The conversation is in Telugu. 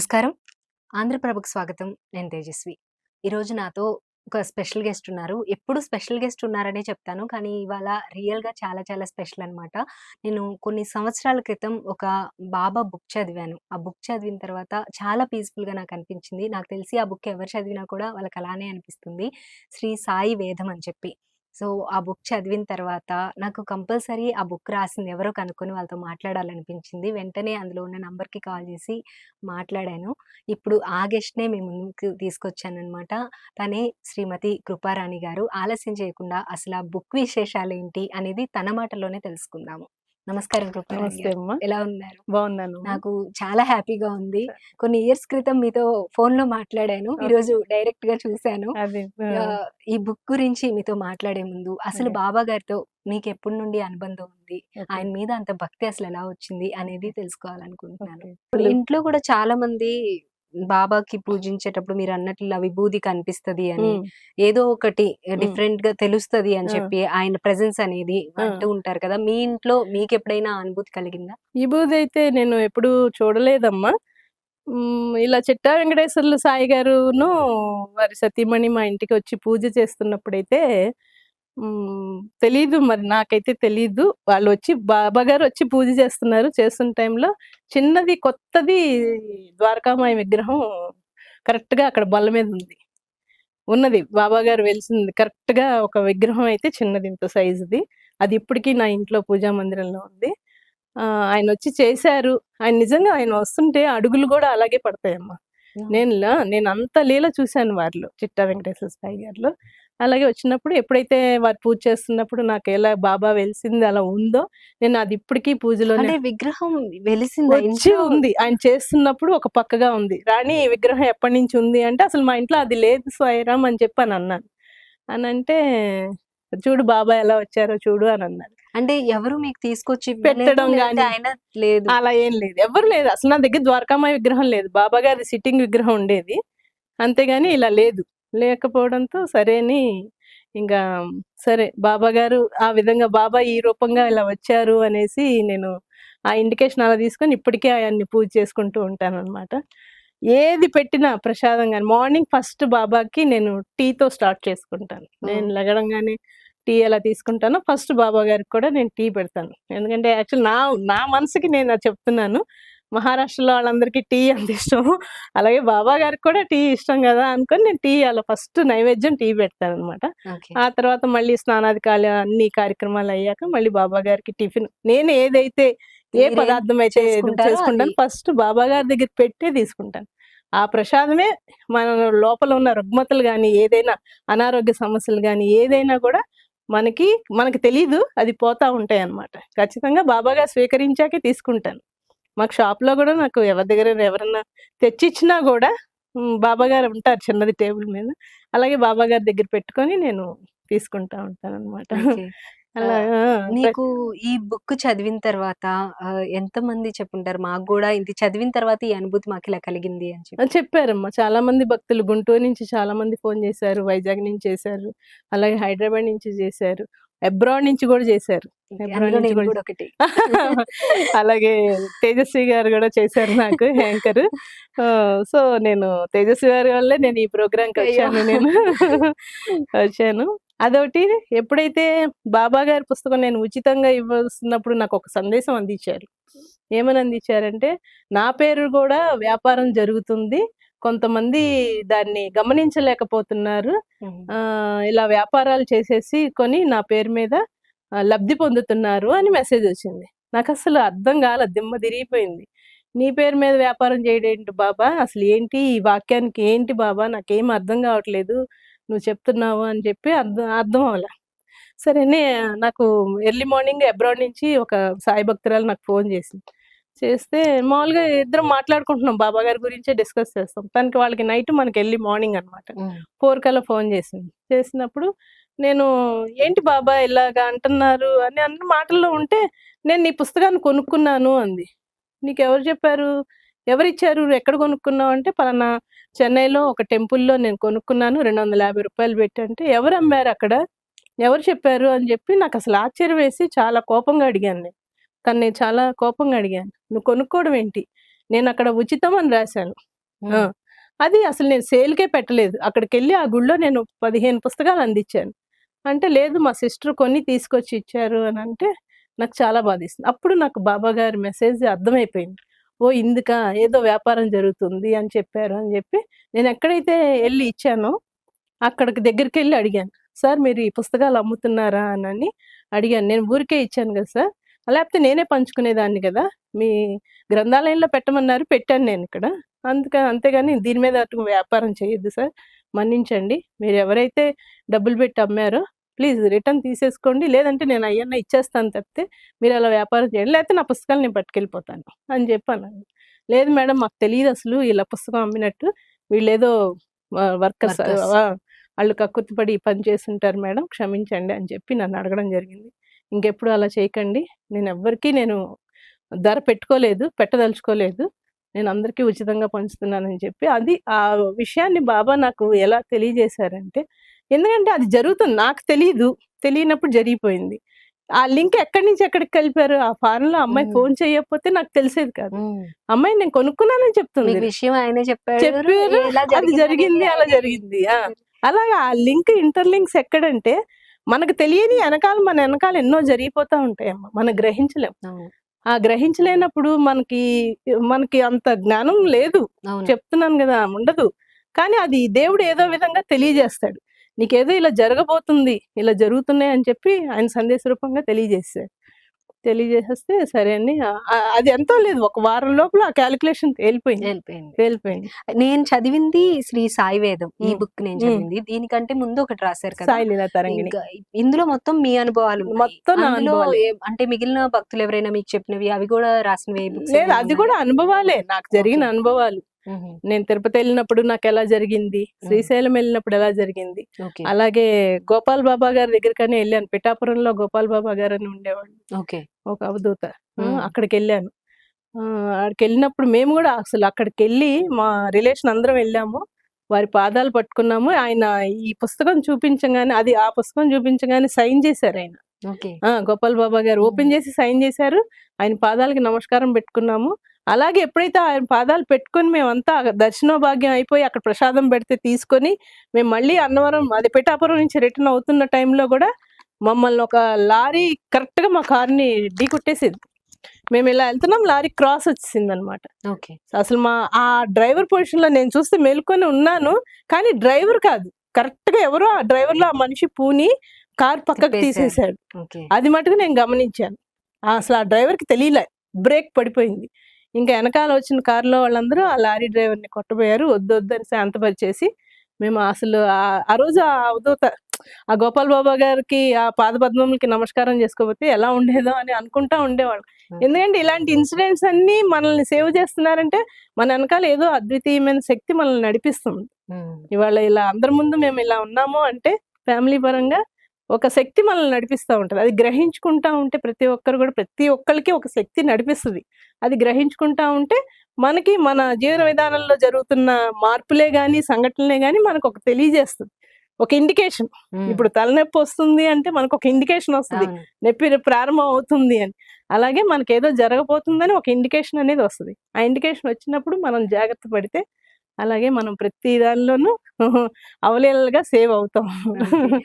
నమస్కారం. ఆంధ్రప్రభకు స్వాగతం. నేను తేజస్వి. ఈరోజు నాతో ఒక స్పెషల్ గెస్ట్ ఉన్నారు. ఎప్పుడు స్పెషల్ గెస్ట్ ఉన్నారనే చెప్తాను. కానీ ఇవాళ రియల్గా చాలా చాలా స్పెషల్ అనమాట నేను కొన్ని సంవత్సరాల క్రితం ఒక బాబా బుక్ చదివాను. ఆ బుక్ చదివిన తర్వాత చాలా పీస్ఫుల్గా నాకు అనిపించింది. నాకు తెలిసి ఆ బుక్ ఎవరు చదివినా కూడా వాళ్ళకి అలానే అనిపిస్తుంది. శ్రీ సాయి వేదం అని చెప్పి. సో ఆ బుక్ చదివిన తర్వాత నాకు కంపల్సరీ ఆ బుక్ రాసింది ఎవరో కనుక్కొని వాళ్ళతో మాట్లాడాలనిపించింది. వెంటనే అందులో ఉన్న నంబర్కి కాల్ చేసి మాట్లాడాను. ఇప్పుడు ఆ గెస్ట్నే మేము ముందుకు తీసుకొచ్చానమాట తనే శ్రీమతి కృపారాణి గారు. ఆలస్యం చేయకుండా అసలు ఆ బుక్ విశేషాలు ఏంటి అనేది తన మాటలోనే తెలుసుకుందాము. నమస్కారం నమస్తే అమ్మా. ఎలా ఉన్నారు? బాగున్నాను. నాకు చాలా హ్యాపీగా ఉంది. కొన్ని ఇయర్స్ క్రితం మీతో ఫోన్లో మాట్లాడాను ఈ రోజు డైరెక్ట్గా చూశాను ఈ బుక్ గురించి మీతో మాట్లాడే ముందు అసలు. బాబా గారితో మీకు ఎప్పటి నుండి అనుబంధం ఉంది. ఆయన మీద అంత భక్తి అసలు ఎలా వచ్చింది? అనేది తెలుసుకోవాలనుకుంటున్నాను. ఇంట్లో కూడా చాలా మంది బాబాకి పూజించేటప్పుడు మీరు అన్నట్లు విభూది కనిపిస్తది అని ఏదో ఒకటి డిఫరెంట్గా తెలుస్తది అని. చెప్పి ఆయన ప్రెజెన్స్ అనేది. అంటూ ఉంటారు కదా మీ ఇంట్లో మీకు ఎప్పుడైనా అనుభూతి కలిగిందా బూది అయితే నేను ఎప్పుడు చూడలేదమ్మా ఇలా చిట్టా వెంకటేశ్వర్లు సాయి గారును వారి సతీమణి మా ఇంటికి వచ్చి పూజ చేస్తున్నప్పుడైతే తెలీదు మరి నాకైతే తెలీదు. వాళ్ళు వచ్చి బాబా గారు వచ్చి పూజ చేస్తున్నారు చేస్తున్న టైంలో. చిన్నది కొత్తది ద్వారకామాయి విగ్రహం కరెక్ట్గా అక్కడ బల్ల మీద ఉంది. ఉన్నది. బాబా గారు వెలిసింది. కరెక్ట్గా ఒక విగ్రహం అయితే చిన్నది ఇంత సైజుది. అది ఇప్పటికీ నా ఇంట్లో పూజా మందిరంలో ఉంది. ఆయన వచ్చి చేశారు. ఆయన నిజంగా ఆయన వస్తుంటే అడుగులు కూడా అలాగే పడతాయమ్మా. నేను నేను అంత లీల చూశాను వారిలో. చిట్టా వెంకటేశ్వర సాయి గారిలో. అలాగే వచ్చినప్పుడు ఎప్పుడైతే వారు పూజ చేస్తున్నప్పుడు నాకు ఎలా బాబా వెలిసింది అలా ఉందో నేను అది ఇప్పటికీ పూజలోనే అంటే విగ్రహం వెలిసిందా వచ్చి? ఉంది. ఆయన చేస్తున్నప్పుడు ఒక పక్కగా ఉంది. రాణి ఈ విగ్రహం ఎప్పటి నుంచి ఉంది అంటే అసలు మా ఇంట్లో అది లేదు స్వయరామ్ అని చెప్పి అని అన్నాను. అని అంటే చూడు బాబా ఎలా వచ్చారో చూడు అని అన్నారు అంటే ఎవరు మీకు తీసుకొచ్చి పెట్టడం ఆయన లేదు? అలా ఏం లేదు. ఎవరు లేదు. అసలు నా దగ్గర ద్వారకామాయి విగ్రహం లేదు. బాబా గారి సిట్టింగ్ విగ్రహం ఉండేది. అంతేగాని ఇలా లేదు. లేకపోవడంతో సరే అని ఇంకా సరే బాబా గారు ఆ విధంగా బాబా ఈ రూపంగా ఇలా వచ్చారు అనేసి నేను ఆ ఇండికేషన్ అలా తీసుకొని ఇప్పటికే ఆయన్ని పూజ చేసుకుంటూ ఉంటాను అనమాట ఏది పెట్టినా ప్రసాదం కానీ మార్నింగ్ ఫస్ట్ బాబాకి నేను టీతో స్టార్ట్ చేసుకుంటాను. నేను. లగడంగానే టీ ఎలా తీసుకుంటానో ఫస్ట్ బాబా గారికి కూడా నేను టీ పెడతాను. ఎందుకంటే యాక్చువల్ నా నా మనసుకి నేను చెప్తున్నాను. మహారాష్ట్రలో వాళ్ళందరికీ టీ అంత ఇష్టం. అలాగే బాబా గారికి కూడా టీ ఇష్టం కదా అనుకొని నేను టీ అలా ఫస్ట్ నైవేద్యం టీ పెడతాను అనమాట. ఆ తర్వాత మళ్ళీ స్నానాది కాల అన్ని కార్యక్రమాలు అయ్యాక మళ్ళీ బాబా గారికి టిఫిన్. నేను ఏదైతే ఏ పదార్థం అయితే చేసుకుంటాను ఫస్ట్ బాబా గారి దగ్గర పెట్టే తీసుకుంటాను. ఆ ప్రసాదమే మన లోపల ఉన్న రుగ్మతలు కానీ ఏదైనా అనారోగ్య సమస్యలు కానీ ఏదైనా కూడా మనకి మనకి తెలీదు అది పోతా ఉంటాయి అన్నమాట ఖచ్చితంగా బాబా గారు స్వీకరించాకే తీసుకుంటాను. మాకు షాప్లో కూడా నాకు ఎవరి దగ్గర ఎవరన్నా తెచ్చిచ్చినా కూడా ఉమ్, బాబా గారు ఉంటారు చిన్నది టేబుల్ మీద. అలాగే బాబా గారి దగ్గర పెట్టుకొని నేను తీసుకుంటా ఉంటాను అనమాట. అలా నీకు ఈ బుక్ చదివిన తర్వాత ఆ, ఎంతమంది చెప్పుంటారు? మాకు కూడా ఇది చదివిన తర్వాత ఈ అనుభూతి మాకు ఇలా కలిగింది అని చెప్పి. అని చెప్పారమ్మా. చాలా మంది భక్తులు గుంటూరు నుంచి చాలా మంది ఫోన్ చేశారు వైజాగ్ నుంచి చేశారు అలాగే హైదరాబాద్ నుంచి చేశారు. అబ్రాడ్ నుంచి కూడా చేశారు. ఒకటి. అలాగే తేజస్వి గారు కూడా చేశారు నాకు యాంకర్. సో నేను తేజస్వి గారి వల్లే నేను ఈ ప్రోగ్రాంకి. వచ్చాను నేను. వచ్చాను. అదొకటి ఎప్పుడైతే బాబా గారి పుస్తకం నేను ఉచితంగా ఇవ్వాల్సినప్పుడు నాకు ఒక సందేశం అందించారు. ఏమని అందించారంటే నా పేరు కూడా వ్యాపారం జరుగుతుంది కొంతమంది దాన్ని గమనించలేకపోతున్నారు. ఇలా వ్యాపారాలు చేసేసి కొని నా పేరు మీద లబ్ధి పొందుతున్నారు అని మెసేజ్ వచ్చింది. నాకు అసలు అర్థం కాల దిమ్మ తిరిగిపోయింది. నీ పేరు మీద వ్యాపారం చేయడం ఏంటి బాబా? అసలు ఏంటి ఈ వాక్యానికి? ఏంటి బాబా? నాకేం అర్థం కావట్లేదు. నువ్వు చెప్తున్నావు అని చెప్పి అర్థం అర్థం అవ్వాల. సరే నే- నాకు ఎర్లీ మార్నింగ్ అబ్రాడ్ నుంచి ఒక సాయి భక్తురాలు నాకు ఫోన్ చేసింది. చేస్తే మామూలుగా ఇద్దరం మాట్లాడుకుంటున్నాం. బాబా గారి గురించే డిస్కస్ చేస్తాం. తనకి వాళ్ళకి నైట్ మనకి ఎర్లీ మార్నింగ్ అన్నమాట. ఉమ్. ఫోర్ కల్లా ఫోన్ చేసింది. చేసినప్పుడు నేను ఏంటి బాబా ఇలాగా అంటున్నారు? అని అన్న మాటల్లో ఉంటే నేను నీ పుస్తకాన్ని కొనుక్కున్నాను అంది. నీకు ఎవరు చెప్పారు? ఎవరు ఇచ్చారు నువ్వు ఎక్కడ కొనుక్కున్నావు? అంటే పలానా చెన్నైలో ఒక టెంపుల్లో నేను కొనుక్కున్నాను. రెండు వందల యాభై రూపాయలు పెట్టి అంటే ఎవరు అమ్మారు అక్కడ? ఎవరు చెప్పారు? అని చెప్పి నాకు అసలు ఆశ్చర్యం వేసి చాలా కోపంగా అడిగాను నేను. తన్ని చాలా కోపంగా అడిగాను నువ్వు కొనుక్కోవడం ఏంటి నేను అక్కడ ఉచితం అని రాశాను! అది అసలు నేను సేల్‌కే పెట్టలేదు. అక్కడికెళ్ళి ఆ గుడిలో నేను 15 పుస్తకాలు అందించాను. అంటే లేదు మా సిస్టర్ కొన్ని తీసుకొచ్చి ఇచ్చారు అనంటే నాకు చాలా బాధేసింది. అప్పుడు నాకు బాబా గారి మెసేజ్ అర్థమైపోయింది. ఓహ్! ఇందుకా ఏదో వ్యాపారం జరుగుతుంది అని చెప్పారు అని చెప్పి నేను ఎక్కడైతే ఎళ్ళి ఇచ్చానో అక్కడికి దగ్గరికెళ్ళి అడిగాను. సార్ మీరు ఈ పుస్తకాలు అమ్ముతున్నారా అనని అడిగాను. నేను ఊరికే ఇచ్చాను కదా సార్! లేకపోతే నేనే పంచుకునేదాన్ని కదా! మీ గ్రంథాలయంలో పెట్టమన్నారు పెట్టాను నేనిక్కడ. అందుకని అంతేగాని దీని మీద అటు వ్యాపారం చేయొద్దు సార్. మన్నించండి. మీరు ఎవరైతే డబ్బులు పెట్టి అమ్మారో ప్లీజ్ రిటర్న్ తీసేసుకోండి. లేదంటే నేను అయ్యన్నా ఇచ్చేస్తాను తప్పితే మీరు అలా వ్యాపారం చేయండి. లేకపోతే నా పుస్తకాలు నేను పట్టుకెళ్ళిపోతాను అని చెప్పి అన్నాను. లేదు మేడం మాకు తెలీదసలు ఇలా పుస్తకం అమ్మినట్టు. వీళ్ళేదో వ వర్కర్స్! ఆళ్ళు కక్కుర్తిపడి పని చేసుంటారు మేడం క్షమించండి అని చెప్పి నన్ను అడగడం జరిగింది. ఇంకెప్పుడు అలా చేయకండి. నేనెవ్వరికీ నేను ధర పెట్టుకోలేదు. పెట్టదలుచుకోలేదు. నేను అందరికీ ఉచితంగా పంచుతున్నానని చెప్పి అది ఆ విషయాన్ని బాబా నాకు ఎలా తెలియజేశారంటే ఎందుకంటే అది జరుగుతుంది. నాకు తెలీదు. తెలియనప్పుడు జరిగిపోయింది. ఆ లింక్ ఎక్కడి నుంచి ఎక్కడికి కలిపారు? ఆ ఫారెన్‌లో అమ్మాయి హ్మ్. ఫోన్ చేయకపోతే నాకు తెలిసేది కాదు. అమ్మాయి నేను కొనుక్కున్నానని చెప్తుంది. విషయం ఆయనే చెప్పారు. అది జరిగింది. అలా జరిగింది. అలాగా ఆ లింక్ ఇంటర్‌లింక్స్ ఎక్కడంటే మనకు తెలియని ఎనకాల మన ఎనకాల ఎన్నో జరిగిపోతా ఉంటాయమ్మ. మనం గ్రహించలేం. అవును. ఆ గ్రహించలేనప్పుడు మనకి మనకి అంత జ్ఞానం లేదు. చెప్తున్నాను గదా! ఉండదు. కానీ అది దేవుడు ఏదో విధంగా తెలియజేస్తాడు. నీకేదో ఇలా జరగబోతుంది. ఇలా జరుగుతున్నాయి అని చెప్పి ఆయన సందేశ రూపంగా తెలియజేశారు. తెలియజేసేస్తే సరే అని అది ఎంతో లేదు. ఒక వారం లోపల ఆ కాలిక్యులేషన్ తేలిపోయింది. వెళ్ళిపోయింది. తేలిపోయింది. నేను చదివింది శ్రీ సాయి వేదం. ఈ. బుక్ నేను. చదివింది. దీనికంటే ముందు ఒకటి రాశారు కదా! సాయి లీలా తరంగిణి. ఇంకా ఇందులో మొత్తం మీ అనుభవాలున్నాయి. మొత్తం నా అందులో అనుభవాలే. ఏ అంటే మిగిలిన భక్తులు ఎవరైనా మీకు చెప్పినవి అవి కూడా రాసినవి ఏ లేదు ఏమైనా అది ఉన్నాయా? కూడా అనుభవాలే. నాకు జరిగిన. అనుభవాలు. నేను తిరుపతి ఎళ్ళినప్పుడు నాకెలా జరిగింది? హ్మ్. శ్రీశైలం ఎళ్ళినప్పుడు ఎలా జరిగింది? అలాగే గోపాల్ బాబా గారి దగ్గరికనే ఎళ్ళాను. పిఠాపురంలో గోపాల్ బాబా గారని ఉండేవాళ్ళు. ఓకే. ఒక అవధూత. ఆ! హ్మ్. అక్కడికెళ్ళాను. ఆహ్, ఆడికెళ్ళినప్పుడు మేము గూడా అసలు అక్కడికెళ్ళి మా రిలేషన్ అందరం ఎళ్ళాము. వారి పాదాలు పట్టుకున్నాము. ఆయన ఈ పుస్తకం చూపించంగానే అది ఆ పుస్తకం చూపించగానే సైన్ చేశారాయన. ఓకే. ఆ! గోపాల్ బాబా గారు. ఓపెన్ చేసి సైన్ చేశారు. ఆయన పాదాలకి నమస్కారం పెట్టుకున్నాము. అలాగే ఎప్పుడైతే ఆయన పాదాలు పెట్టుకొని మేమంతా దర్శన భాగ్యం అయిపోయి అక్కడ ప్రసాదం పెడితే తీసుకొని మేము మళ్ళీ అన్నవరం అది పిఠాపురం నుంచి రిటర్న్ అవుతున్న టైంలో గూడా మమ్మల్ని ఒక లారీ కరెక్ట్‌గా మా కార్‌ని ఢీకొట్టేసింది. మేము ఇలా ఎళ్తున్నాం లారీ క్రాస్ వచ్చేసిందనమాట. ఓకే. అసలు మా ఆ డ్రైవర్ పొజిషన్‌లో నేను చూస్తే మేలుకొని ఉన్నాను. కానీ డ్రైవర్ కాదు. కరెక్ట్‌గా ఎవరో ఆ డ్రైవర్‌లో ఆ మనిషి పూని కార్ పక్కకు. ఓకే. అది మటుకు నేను గమనించాను. అసలు ఆ డ్రైవర్‌కి తెలీలే. బ్రేక్ పడిపోయింది. ఇంకా ఎనకాల వచ్చిన కార్‌లో వాళ్ళందరూ ఆ లారీ డ్రైవర్‌ని కొట్టబోయారు. వద్దు వద్దు అని శాంతపరిచేసి మేము అసలు ఆ రోజు ఆ అవధూత ఆ గోపాల్ బాబా గారికి ఆ పాదపద్మములకి నమస్కారం చేసుకోకపోతే ఎలా ఉండేదో అని అనుకుంటా ఉండేవాళ్ళం. ఎందుకంటే ఇలాంటి ఇన్సిడెంట్స్ అన్నీ మనల్ని సేవ్ చేస్తున్నారంటే మన ఎనకాల ఏదో అద్వితీయమైన శక్తి మనల్ని నడిపిస్తుంది. ఇవాళ ఇలా అందరి ముందు మేము ఇలా ఉన్నాము అంటే ఫ్యామిలీ పరంగా ఒక శక్తి మనల్ని నడిపిస్తా ఉంటది. అది గ్రహించుకుంటా ఉంటే ప్రతి ఒక్కరు గూడా ప్రతి ఒక్కళ్ళకి ఒక శక్తి నడిపిస్తది. అది గ్రహించుకుంటా ఉంటే మనకి మన జీవన విధానంలో జరుగుతున్న మార్పులే గాని, సంఘటనలే గాని మనకొక తెలియజేస్తది. ఒక ఇండికేషన్. ఇప్పుడు తలనొప్పి వస్తుంది అంటే మనకొక ఇండికేషన్ వస్తది. నొప్పి ప్రారంభం అవుతుంది అని. అలాగే మనకేదో జరగబోతుందని ఒక ఇండికేషన్ అనేది వస్తది. ఆ ఇండికేషన్ వచ్చినప్పుడు మనం జాగ్రత్త పడితే అలాగే మనం ప్రతి దానిలోనూ అవలీలగా సేవ్ అవుతాం.